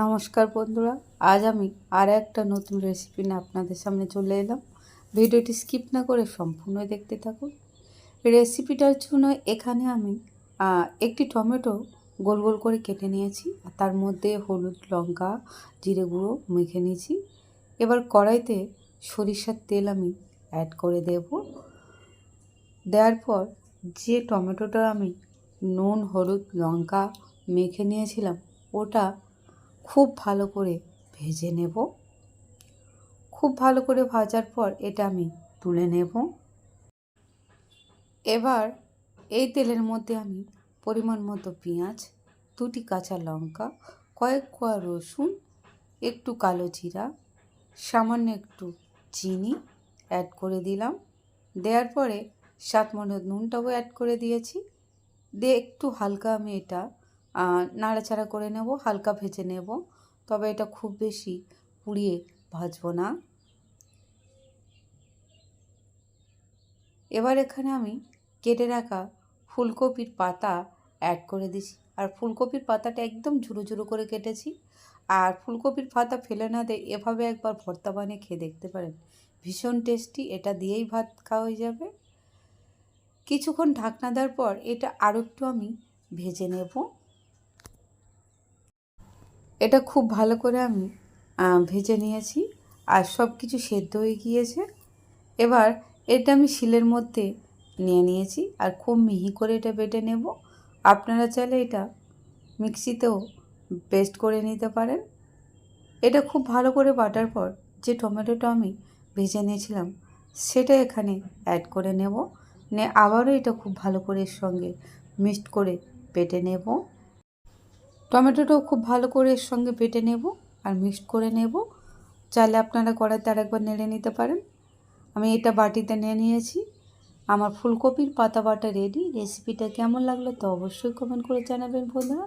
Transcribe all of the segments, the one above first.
নমস্কার বন্ধুরা, আজ আমি আর একটা নতুন রেসিপি নিয়ে আপনাদের সামনে চলে এলাম। ভিডিওটি স্কিপ না করে সম্পূর্ণ দেখতে থাকুন। রেসিপিটার জন্য এখানে আমি একটি টমেটো গোল গোল করে কেটে নিয়েছি। আর তার মধ্যে হলুদ, লঙ্কা, জিরে গুঁড়ো মেখে নিয়েছি। এবার কড়াইতে সরিষার তেল আমি অ্যাড করে দেব। দেওয়ার পর যে টমেটোটা আমি নুন, হলুদ, লঙ্কা মেখে নিয়েছিলাম, ওটা খুব ভালো করে ভেজে নেব। খুব ভালো করে ভাজার পর এটা আমি তুলে নেব। এবার এই তেলের মধ্যে আমি পরিমাণ মতো পেঁয়াজ, দুটি কাঁচা লঙ্কা, কয়েক কোয়া রসুন, একটু কালো জিরা, সামান্য একটু চিনি অ্যাড করে দিলাম। দেওয়ার পরে সাত মতো নুনটাও অ্যাড করে দিয়েছি। দিয়ে একটু হালকা আমি এটা নাড়াচাড়া করে নেব, হালকা ভেজে নেব। তবে এটা খুব বেশি পুড়িয়ে ভাজবো না। এবার এখানে আমি কেটে রাখা ফুলকপির পাতা অ্যাড করে দিছি। আর ফুলকপির পাতাটা একদম ঝুরো ঝুরো করে কেটেছি। আর ফুলকপির পাতা ফেলে না দিয়ে এভাবে একবার ভর্তা বানিয়ে খেয়ে দেখতে পারেন। ভীষণ টেস্টি এটা দিয়েই ভাত খাওয়া হয়ে যাবে। কিছুক্ষণ ঢাকনা দেওয়ার পর এটা আরও একটু আমি ভেজে নেব। এটা খুব ভালো করে আমি ভেজে নিয়েছি আর সব কিছু সেদ্ধ হয়ে গিয়েছে। এবার এটা আমি শিলের মধ্যে নিয়ে নিয়েছি আর খুব মিহি করে এটা বেটে নেব। আপনারা চাইলে এটা মিক্সিতেও পেস্ট করে নিতে পারেন। এটা খুব ভালো করে বাটার পর যে টমেটোটা আমি ভেজে নিয়েছিলাম সেটা এখানে অ্যাড করে নেব। নে আবারও এটা খুব ভালো করে এর সঙ্গে মিক্সড করে বেটে নেব। টমেটোটাও খুব ভালো করে এর সঙ্গে বেটে নেব আর মিক্সড করে নেব। চাইলে আপনারা কড়াইতে আরেকবার নেড়ে নিতে পারেন। আমি এটা বাটিতে নিয়ে নিয়েছি। আমার ফুলকপির পাতা বাটা রেডি রেসিপিটা কেমন লাগল তো অবশ্যই কমেন্ট করে জানাবেন বন্ধুরা।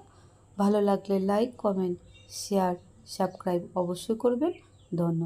ভালো লাগলে লাইক কমেন্ট শেয়ার সাবস্ক্রাইব অবশ্যই করবেন। ধন্যবাদ।